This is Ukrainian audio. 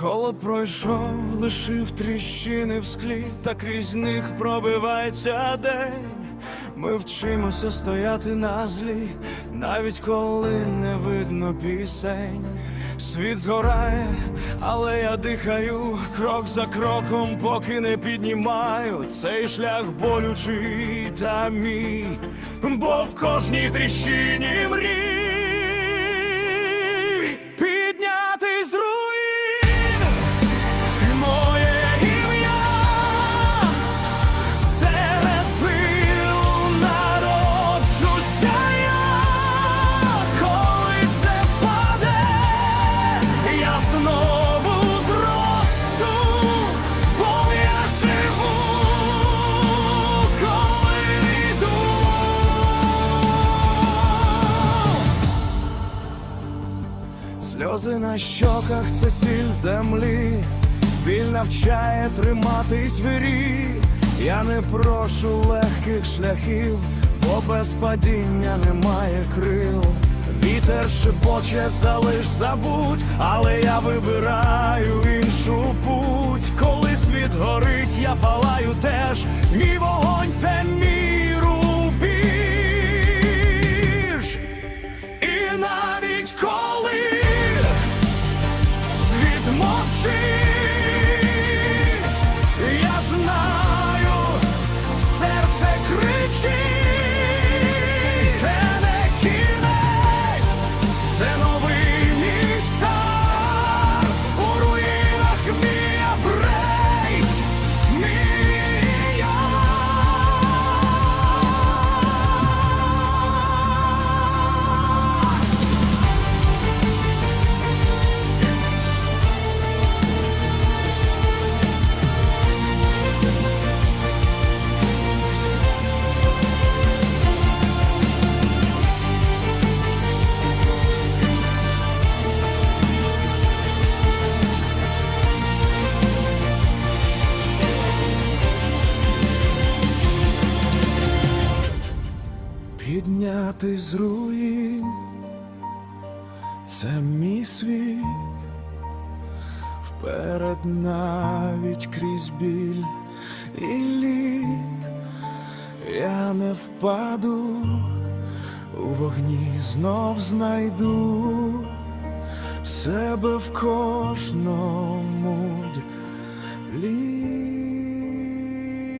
Холод пройшов, лишив тріщини в склі, та крізь них пробивається день. Ми вчимося стояти на злі, навіть коли не видно пісень. Світ згорає, але я дихаю крок за кроком, поки не піднімаю цей шлях болючий та мій, бо в кожній тріщині мрій Сльози на щоках це сіль землі, біль навчає триматись вірі. Я не прошу легких шляхів, бо без падіння немає крил. Вітер шепоче, залиш забудь, але я вибираю іншу путь. Коли світ горить, я палаю Підняти з руїн. Це мій світ, вперед навіть крізь біль і лід, я не впаду, у вогні знов знайду себе в кожному